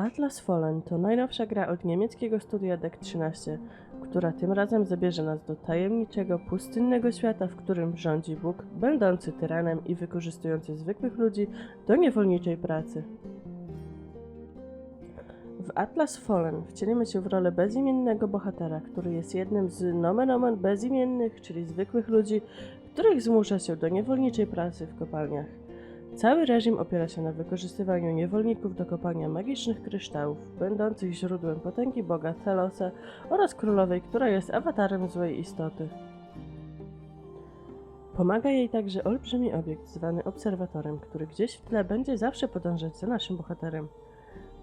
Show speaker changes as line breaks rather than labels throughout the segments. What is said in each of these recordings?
Atlas Fallen to najnowsza gra od niemieckiego studia Deck 13, która tym razem zabierze nas do tajemniczego, pustynnego świata, w którym rządzi Bóg, będący tyranem i wykorzystujący zwykłych ludzi do niewolniczej pracy. W Atlas Fallen wcielimy się w rolę bezimiennego bohatera, który jest jednym z nomen omen bezimiennych, czyli zwykłych ludzi, których zmusza się do niewolniczej pracy w kopalniach. Cały reżim opiera się na wykorzystywaniu niewolników do kopania magicznych kryształów, będących źródłem potęgi boga Telosa oraz królowej, która jest awatarem złej istoty. Pomaga jej także olbrzymi obiekt zwany obserwatorem, który gdzieś w tle będzie zawsze podążać za naszym bohaterem.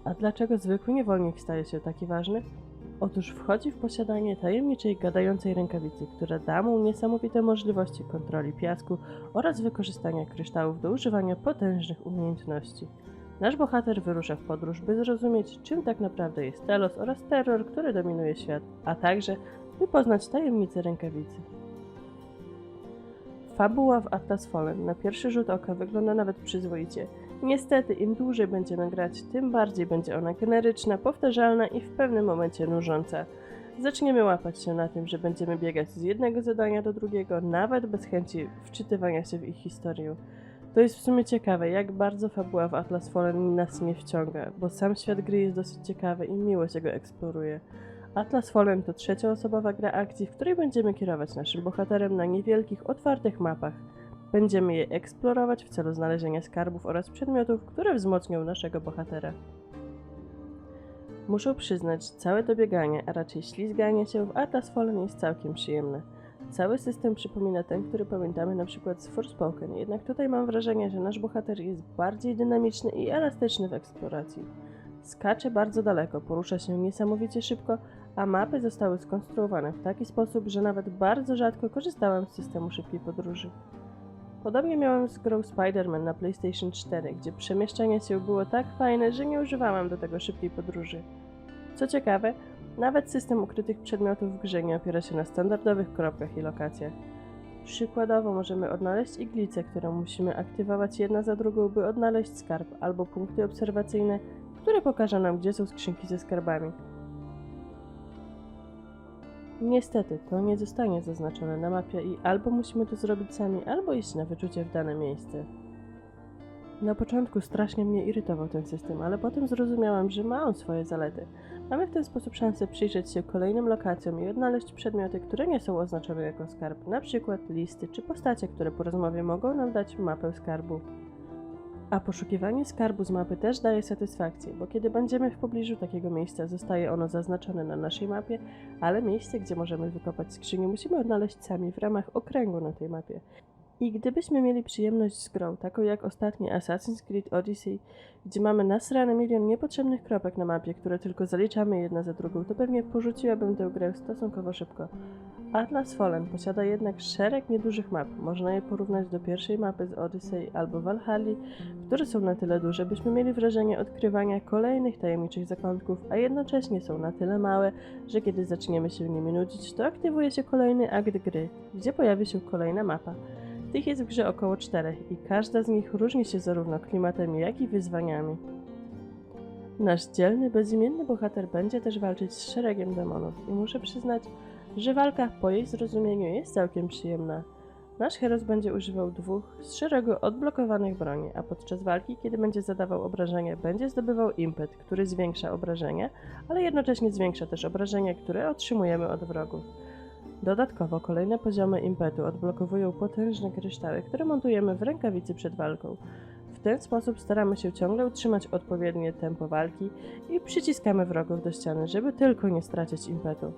A dlaczego zwykły niewolnik staje się taki ważny? Otóż wchodzi w posiadanie tajemniczej gadającej rękawicy, która da mu niesamowite możliwości kontroli piasku oraz wykorzystania kryształów do używania potężnych umiejętności. Nasz bohater wyrusza w podróż, by zrozumieć, czym tak naprawdę jest Telos oraz terror, który dominuje świat, a także by poznać tajemnice rękawicy. Fabuła w Atlas Fallen na pierwszy rzut oka wygląda nawet przyzwoicie. Niestety, im dłużej będziemy grać, tym bardziej będzie ona generyczna, powtarzalna i w pewnym momencie nużąca. Zaczniemy łapać się na tym, że będziemy biegać z jednego zadania do drugiego, nawet bez chęci wczytywania się w ich historię. To jest w sumie ciekawe, jak bardzo fabuła w Atlas Fallen nas nie wciąga, bo sam świat gry jest dosyć ciekawy i miło się go eksploruje. Atlas Fallen to trzecioosobowa gra akcji, w której będziemy kierować naszym bohaterem na niewielkich, otwartych mapach. Będziemy je eksplorować w celu znalezienia skarbów oraz przedmiotów, które wzmocnią naszego bohatera. Muszę przyznać, całe to bieganie, a raczej ślizganie się w Atlas Fallen jest całkiem przyjemne. Cały system przypomina ten, który pamiętamy na przykład z Forspoken, jednak tutaj mam wrażenie, że nasz bohater jest bardziej dynamiczny i elastyczny w eksploracji. Skacze bardzo daleko, porusza się niesamowicie szybko, a mapy zostały skonstruowane w taki sposób, że nawet bardzo rzadko korzystałem z systemu szybkiej podróży. Podobnie miałem z grą Spider-Man na PlayStation 4, gdzie przemieszczanie się było tak fajne, że nie używałam do tego szybkiej podróży. Co ciekawe, nawet system ukrytych przedmiotów w grze nie opiera się na standardowych kropkach i lokacjach. Przykładowo możemy odnaleźć iglicę, którą musimy aktywować jedna za drugą, by odnaleźć skarb, albo punkty obserwacyjne, które pokażą nam, gdzie są skrzynki ze skarbami. Niestety, to nie zostanie zaznaczone na mapie i albo musimy to zrobić sami, albo iść na wyczucie w dane miejsce. Na początku strasznie mnie irytował ten system, ale potem zrozumiałam, że ma on swoje zalety. Mamy w ten sposób szansę przyjrzeć się kolejnym lokacjom i odnaleźć przedmioty, które nie są oznaczone jako skarb, na przykład listy czy postacie, które po rozmowie mogą nam dać mapę skarbu. A poszukiwanie skarbu z mapy też daje satysfakcję, bo kiedy będziemy w pobliżu takiego miejsca, zostaje ono zaznaczone na naszej mapie, ale miejsce, gdzie możemy wykopać skrzynię, musimy odnaleźć sami w ramach okręgu na tej mapie. I gdybyśmy mieli przyjemność z grą, taką jak ostatni Assassin's Creed Odyssey, gdzie mamy nasrany milion niepotrzebnych kropek na mapie, które tylko zaliczamy jedna za drugą, to pewnie porzuciłabym tę grę stosunkowo szybko. Atlas Fallen posiada jednak szereg niedużych map. Można je porównać do pierwszej mapy z Odyssey albo Valhalla, które są na tyle duże, byśmy mieli wrażenie odkrywania kolejnych tajemniczych zakątków, a jednocześnie są na tyle małe, że kiedy zaczniemy się nimi nudzić, to aktywuje się kolejny akt gry, gdzie pojawi się kolejna mapa. Tych jest w grze około czterech i każda z nich różni się zarówno klimatem, jak i wyzwaniami. Nasz dzielny, bezimienny bohater będzie też walczyć z szeregiem demonów i muszę przyznać, że walka po jej zrozumieniu jest całkiem przyjemna. Nasz heros będzie używał dwóch z szeregu odblokowanych broni, a podczas walki, kiedy będzie zadawał obrażenia, będzie zdobywał impet, który zwiększa obrażenia, ale jednocześnie zwiększa też obrażenia, które otrzymujemy od wrogów. Dodatkowo kolejne poziomy impetu odblokowują potężne kryształy, które montujemy w rękawicy przed walką. W ten sposób staramy się ciągle utrzymać odpowiednie tempo walki i przyciskamy wrogów do ściany, żeby tylko nie stracić impetu.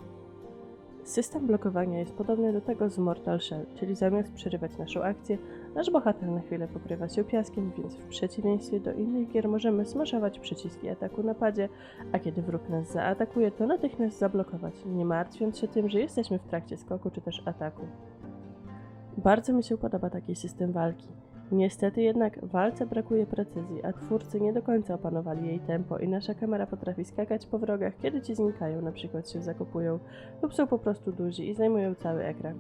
System blokowania jest podobny do tego z Mortal Shell, czyli zamiast przerywać naszą akcję, nasz bohater na chwilę pokrywa się piaskiem, więc w przeciwieństwie do innych gier możemy smaszować przyciski ataku na padzie, a kiedy wróg nas zaatakuje, to natychmiast zablokować, nie martwiąc się tym, że jesteśmy w trakcie skoku czy też ataku. Bardzo mi się podoba taki system walki. Niestety jednak walce brakuje precyzji, a twórcy nie do końca opanowali jej tempo i nasza kamera potrafi skakać po wrogach, kiedy ci znikają, na przykład się zakopują lub są po prostu duzi i zajmują cały ekran.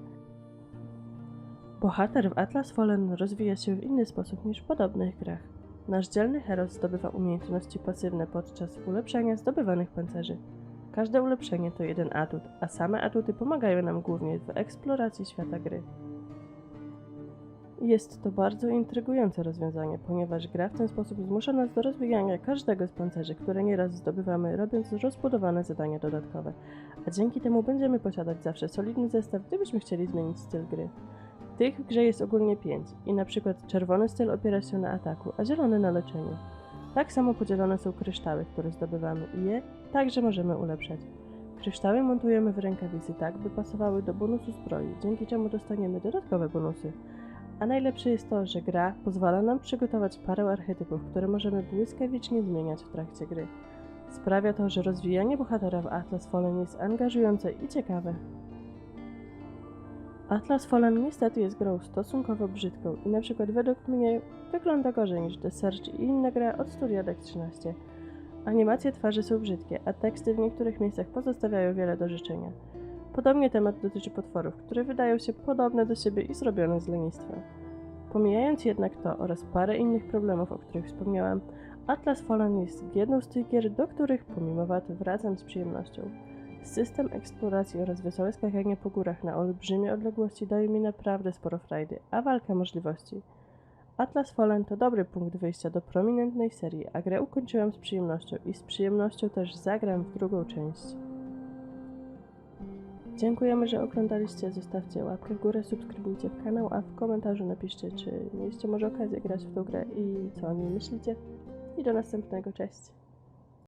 Bohater w Atlas Fallen rozwija się w inny sposób niż w podobnych grach. Nasz dzielny Heros zdobywa umiejętności pasywne podczas ulepszania zdobywanych pancerzy. Każde ulepszenie to jeden atut, a same atuty pomagają nam głównie w eksploracji świata gry. Jest to bardzo intrygujące rozwiązanie, ponieważ gra w ten sposób zmusza nas do rozwijania każdego z pancerzy, które nieraz zdobywamy, robiąc rozbudowane zadania dodatkowe, a dzięki temu będziemy posiadać zawsze solidny zestaw, gdybyśmy chcieli zmienić styl gry. Tych w grze jest ogólnie 5 i na przykład czerwony styl opiera się na ataku, a zielony na leczeniu. Tak samo podzielone są kryształy, które zdobywamy i je także możemy ulepszać. Kryształy montujemy w rękawicy tak, by pasowały do bonusu zbroi, dzięki czemu dostaniemy dodatkowe bonusy. A najlepsze jest to, że gra pozwala nam przygotować parę archetypów, które możemy błyskawicznie zmieniać w trakcie gry. Sprawia to, że rozwijanie bohatera w Atlas Fallen jest angażujące i ciekawe. Atlas Fallen niestety jest grą stosunkowo brzydką i na przykład według mnie wygląda gorzej niż The Search i inne gry od studia Deck 13. Animacje twarzy są brzydkie, a teksty w niektórych miejscach pozostawiają wiele do życzenia. Podobnie temat dotyczy potworów, które wydają się podobne do siebie i zrobione z lenistwa. Pomijając jednak to oraz parę innych problemów, o których wspomniałam, Atlas Fallen jest jedną z tych gier, do których pomimo wad wracam z przyjemnością. System eksploracji oraz wesołe skakanie po górach na olbrzymie odległości daje mi naprawdę sporo frajdy, a walka możliwości. Atlas Fallen to dobry punkt wyjścia do prominentnej serii, a grę ukończyłam z przyjemnością i z przyjemnością też zagram w drugą część. Dziękujemy, że oglądaliście. Zostawcie łapkę w górę, subskrybujcie kanał, a w komentarzu napiszcie, czy mieliście może okazję grać w tą grę i co o niej myślicie. I do następnego, cześć!